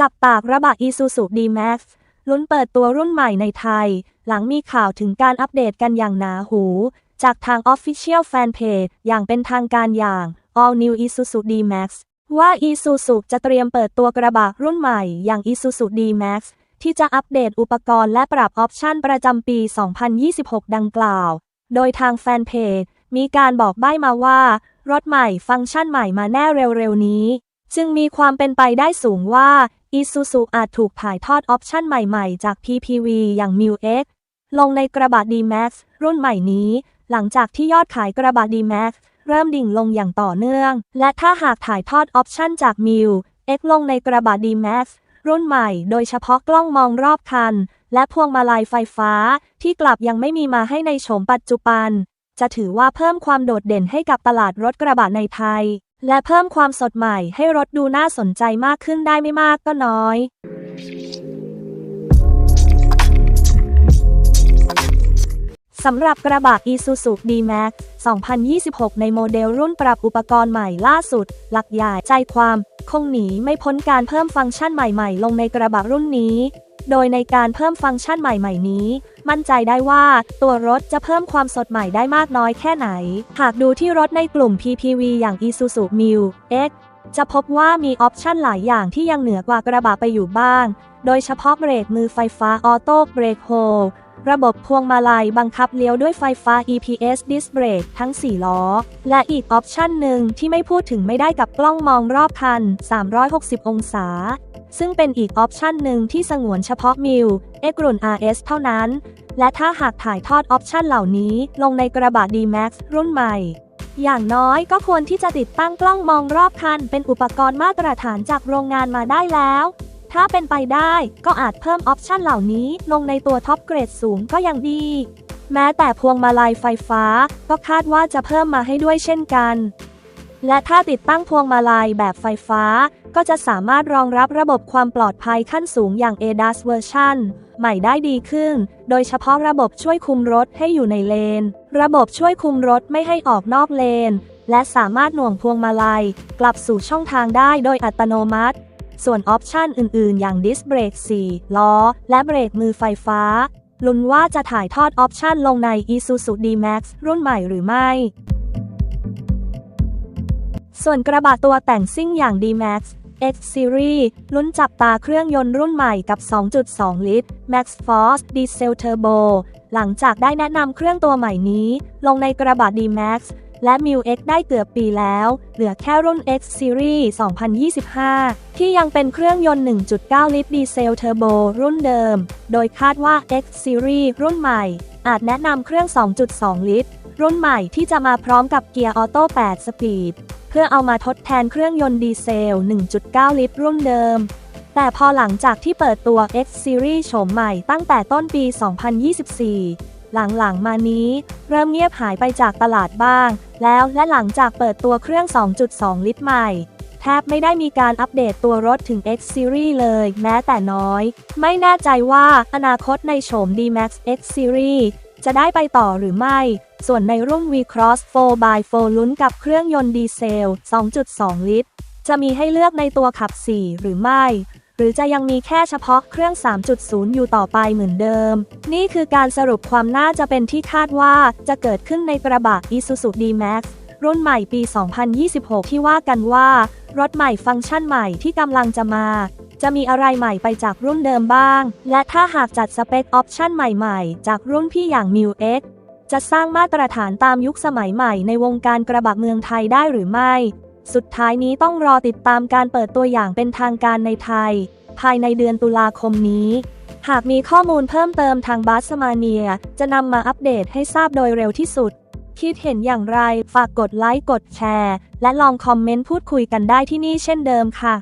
จับตากระบะ Isuzu D-Max ลุ้นเปิดตัวรุ่นใหม่ในไทย หลังมีข่าวถึงการอัปเดตกันอย่างหนาหู จากทาง Official Fanpage อย่างเป็นทางการอย่าง All New Isuzu D-Max ว่า Isuzu จะเตรียมเปิดตัวกระบะรุ่นใหม่อย่าง Isuzu D-Max ที่จะอัปเดตอุปกรณ์และปรับออปชั่นประจำปี 2026 ดังกล่าว โดยทางแฟนเพจมีการบอกใบ้มาว่า รถใหม่ฟังก์ชันใหม่มาแน่เร็วๆนี้ จึงมีความเป็นไปได้สูงว่า Isuzu อาจถูกถ่ายทอดออปชั่นใหม่ๆ จาก PPV อย่าง m i l X ลงในกระบะ D-Max รุ่นใหม่นี้ หลังจากที่ยอดขายกระบะ D-Max เริ่มดิ่งลงอย่างต่อเนื่อง และถ้าหากถ่ายทอดออปชั่นจาก m i l X ลงในกระบะ D-Max รุ่นใหม่ โดยเฉพาะกล้องมองรอบคัน และพวงมาลัยไฟฟ้า ที่กลับยังไม่มีมาให้ในโฉมปัจจุบัน จะถือว่าเพิ่มความโดดเด่นให้กับตลาดรถกระบะในไทย และเพิ่มความสดใหม่ให้รถดูน่าสนใจมากขึ้นได้ไม่มากก็น้อย สำหรับกระบะ Isuzu D-Max 2026 ในโมเดลรุ่นปรับอุปกรณ์ใหม่ล่าสุด หลักใหญ่ใจความ คงหนีไม่พ้นการเพิ่มฟังก์ชันใหม่ๆ ลงในกระบะรุ่นนี้ โดยในการเพิ่มฟังก์ชันใหม่ๆนี้ มั่นใจได้ว่าตัวรถจะเพิ่มความสดใหม่ได้มากน้อยแค่ไหน หากดูที่รถในกลุ่ม PPV อย่าง Isuzu m i l X จะพบว่ามีออปชันหลายอย่างที่ยังเหนือกว่ากระบะไปอยู่บ้าง โดยเฉพาะเบรกมือไฟฟ้าออโต้เบรกโฮลระบบพวงมาลัยบังคับเลี้ยวด้วยไฟฟ้า EPS Disc Brake ทั้ง 4 ล้อ และอีกออปชันหนึ่งที่ไม่พูดถึงไม่ได้กับกล้องมองรอบคัน 360 องศา ซึ่งเป็นอีกออปชันหนึ่งที่สงวนเฉพาะมิวเอกรุ่น RS เท่านั้น และถ้าหากถ่ายทอดออปชันเหล่านี้ลงในกระบะ D-Max รุ่นใหม่ อย่างน้อยก็ควรที่จะติดตั้งกล้องมองรอบคัน เป็นอุปกรณ์มาตรฐานจากโรงงานมาได้แล้ว ถ้าเป็นไปได้ก็อาจเพิ่มออปชันเหล่านี้ลงในตัวท็อปเกรดสูงก็ยังดี แม้แต่พวงมาลัยไฟฟ้า ก็คาดว่าจะเพิ่มมาให้ด้วยเช่นกัน และถ้าติดตั้งพวงมาลัยแบบไฟฟ้า ก็จะสามารถรองรับระบบความปลอดภัยขั้นสูงอย่าง ADAS เวอร์ชันใหม่ได้ดีขึ้น โดยเฉพาะระบบช่วยคุมรถให้อยู่ในเลน ระบบช่วยคุมรถไม่ให้ออกนอกเลน และสามารถหน่วงพวงมาลัย กลับสู่ช่องทางได้โดยอัตโนมัติ ส่วนออปชันอื่น ๆ อย่างดิสเบรก4 ล้อ และเบรกมือไฟฟ้า ลุ้นว่าจะถ่ายทอดออปชันลงใน Isuzu D-Max รุ่นใหม่หรือไม่ ส่วนกระบะตัวแต่งซิ่งอย่าง D-Max X Series ลุ้นจับตาเครื่องยนต์รุ่นใหม่กับ 2.2 ลิตร Max Force Diesel Turbo หลังจากได้แนะนำเครื่องตัวใหม่นี้ ลงในกระบะ D-Max และ m i l X ได้เกือบปีแล้ว เหลือแค่รุ่น X Series 2025 ที่ยังเป็นเครื่องยนต์ 1.9 ลิตรดีเซลเทอร์โบรุ่นเดิม โดยคาดว่า X Series รุ่นใหม่ อาจแนะนำเครื่อง 2.2 ลิตร รุ่นใหม่ที่จะมาพร้อมกับเกียร์ออโต้ 8 สปีด เพื่อเอามาทดแทนเครื่องยนต์ดีเซล 1.9 ลิตรรุ่นเดิม แต่พอหลังจากที่เปิดตัว X Series โฉมใหม่ตั้งแต่ต้นปี 2024 หลังๆ มานี้ เริ่มเงียบหายไปจากตลาดบ้าง แล้วและหลังจากเปิดตัวเครื่อง 2.2 ลิตรใหม่แทบไม่ได้มีการอัปเดตตัวรถถึง X Series เลยแม้แต่น้อย ไม่แน่ใจว่าอนาคตในโฉม D-Max X Series จะได้ไปต่อหรือไม่ ส่วนในรุ่น V-Cross 4x4 ลุ้นกับเครื่องยนต์ดีเซล 2.2 ลิตร จะมีให้เลือกในตัวขับ 4 หรือไม่ หรือจะยังมีแค่เฉพาะเครื่อง 3.0 อยู่ต่อไปเหมือนเดิม นี่คือการสรุปความน่าจะเป็นที่คาดว่าจะเกิดขึ้นในกระบะ Isuzu D-Max รุ่นใหม่ปี 2026 ที่ว่ากันว่า รถใหม่ฟังก์ชันใหม่ที่กำลังจะมา จะมีอะไรใหม่ไปจากรุ่นเดิมบ้าง และถ้าหากจัดสเปคออปชั่นใหม่ๆ จากรุ่นพี่อย่าง m i l X จะสร้างมาตรฐานตามยุคสมัยใหม่ในวงการกระบะเมืองไทยได้หรือไม่ สุดท้ายนี้ต้องรอติดตามการเปิดตัวอย่างเป็นทางการในไทย ภายในเดือนตุลาคมนี้ หากมีข้อมูลเพิ่มเติมทางบัสมาเนีย จะนำมาอัปเดตให้ทราบโดยเร็วที่สุด คิดเห็นอย่างไร ฝากกดไลค์ กดแชร์ และลองคอมเมนต์พูดคุยกันได้ที่นี่เช่นเดิมค่ะ